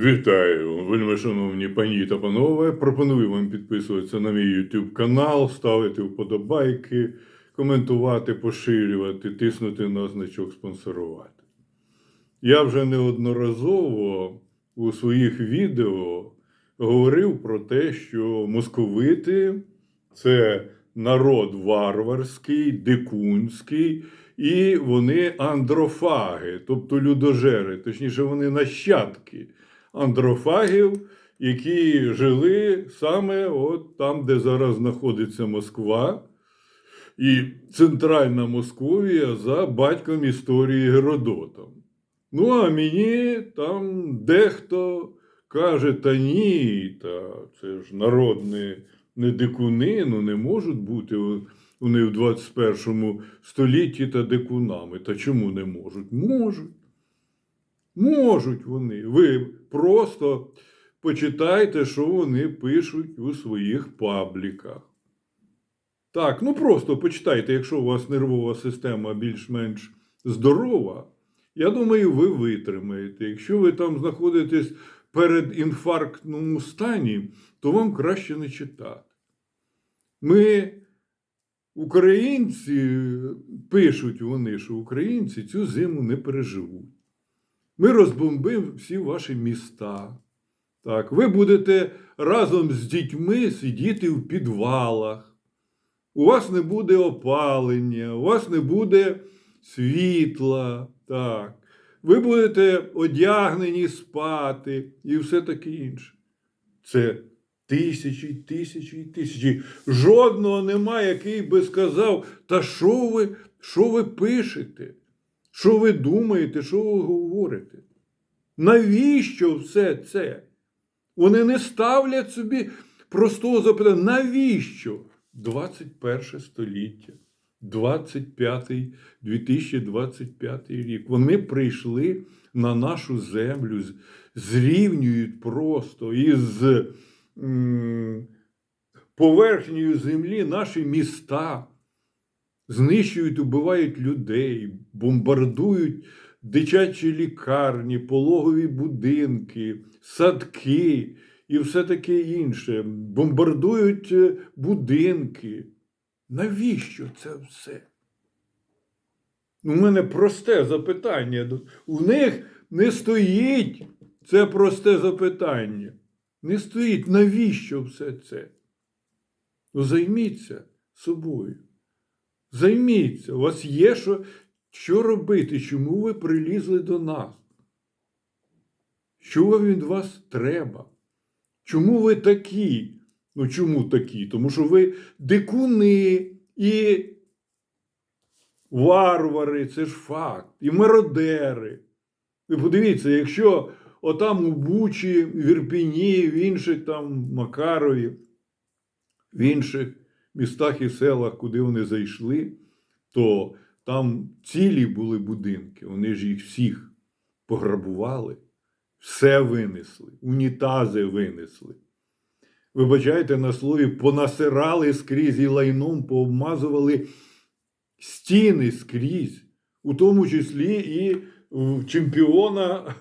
Вітаю, вельми шановні пані та панове. Пропоную вам підписуватися на мій YouTube канал, ставити вподобайки, коментувати, поширювати, тиснути на значок спонсорувати. Я вже неодноразово у своїх відео говорив про те, що московити це народ варварський, дикунський, і вони андрофаги, тобто людожери, точніше, вони нащадки андрофагів, які жили саме от там, де зараз знаходиться Москва, і центральна Московія за батьком історії Геродотом. Ну, а мені там дехто каже, та ні, та це ж народ не, не дикуни, ну не можуть бути вони в 21 столітті та дикунами. Та чому не можуть? Можуть. Можуть вони. Ви просто почитайте, що вони пишуть у своїх пабліках. Так, ну просто почитайте, якщо у вас нервова система більш-менш здорова, я думаю, ви витримаєте. Якщо ви там знаходитесь перед інфарктному стані, то вам краще не читати. Ми, українці, пишуть вони, що українці цю зиму не переживуть. Ми розбомбимо всі ваші міста. Так, ви будете разом з дітьми сидіти в підвалах. У вас не буде опалення, у вас не буде світла. Так. Ви будете одягнені спати і все таке інше. Це тисячі, тисячі, тисячі. Жодного немає, який би сказав, та що ви, що ви пишете? Що ви думаєте, що ви говорите? Навіщо все це? Вони не ставлять собі простого запитання. Навіщо? 21 століття, 25 2025 рік. Вони прийшли на нашу землю, зрівнюють просто із поверхнею землі наші міста знищують, убивають людей, бомбардують дитячі лікарні, пологові будинки, садки і все таке інше. Бомбардують е, будинки. Навіщо це все? У мене просте запитання. У них не стоїть це просте запитання. Не стоїть, навіщо все це? Ну, займіться собою. Займіться, у вас є що, що робити, чому ви прилізли до нас? Що вам від вас треба? Чому ви такі? Ну чому такі? Тому що ви дикуни і варвари, це ж факт, і мародери. Ви подивіться, якщо отам у Бучі, в Ірпіні, в інших там Макарові, в інших містах і селах, куди вони зайшли, то там цілі були будинки, вони ж їх всіх пограбували, все винесли, унітази винесли. Вибачайте на слові, понасирали скрізь і лайном, пообмазували стіни скрізь, у тому числі і в чемпіона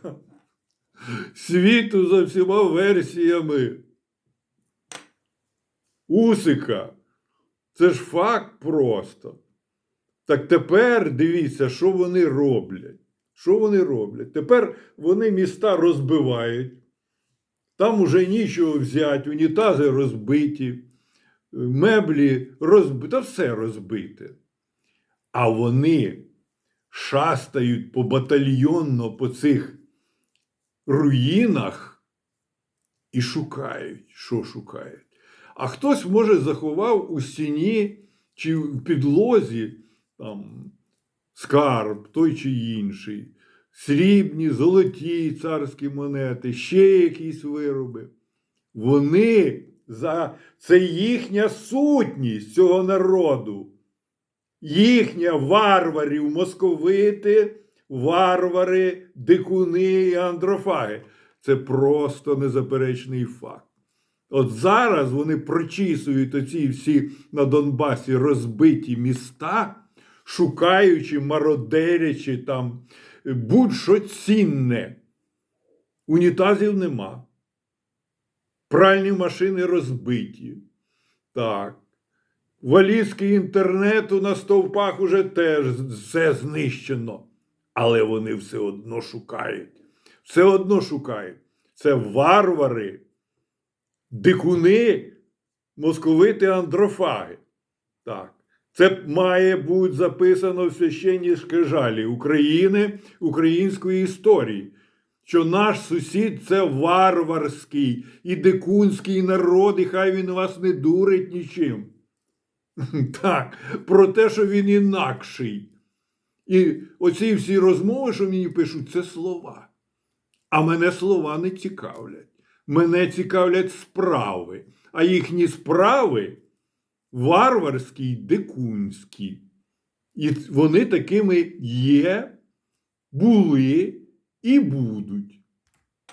світу за всіма версіями. Усика. Це ж факт просто. Так тепер дивіться, що вони роблять. Що вони роблять? Тепер вони міста розбивають, там уже нічого взяти, унітази розбиті, меблі розбиті, та все розбите. А вони шастають побатальйонно по цих руїнах і шукають, що шукають. А хтось, може, заховав у стіні чи в підлозі там, скарб той чи інший, срібні, золоті царські монети, ще якісь вироби. Вони за це їхня сутність цього народу, їхня варварів, московити, варвари, дикуни і андрофаги. Це просто незаперечний факт. От зараз вони прочісують оці всі на Донбасі розбиті міста, шукаючи, мародерячи там будь-що цінне. Унітазів нема. Пральні машини розбиті. Так. Валізки інтернету на стовпах уже теж все знищено. Але вони все одно шукають. Все одно шукають. Це варвари, дикуни, московити андрофаги. Так. Це має бути записано в священній скрижалі України, української історії, що наш сусід це варварський і дикунський народ, і хай він вас не дурить нічим. Так, про те, що він інакший. І оці всі розмови, що мені пишуть, це слова. А мене слова не цікавлять. Мене цікавлять справи. А їхні справи варварські й дикунські. І вони такими є, були і будуть.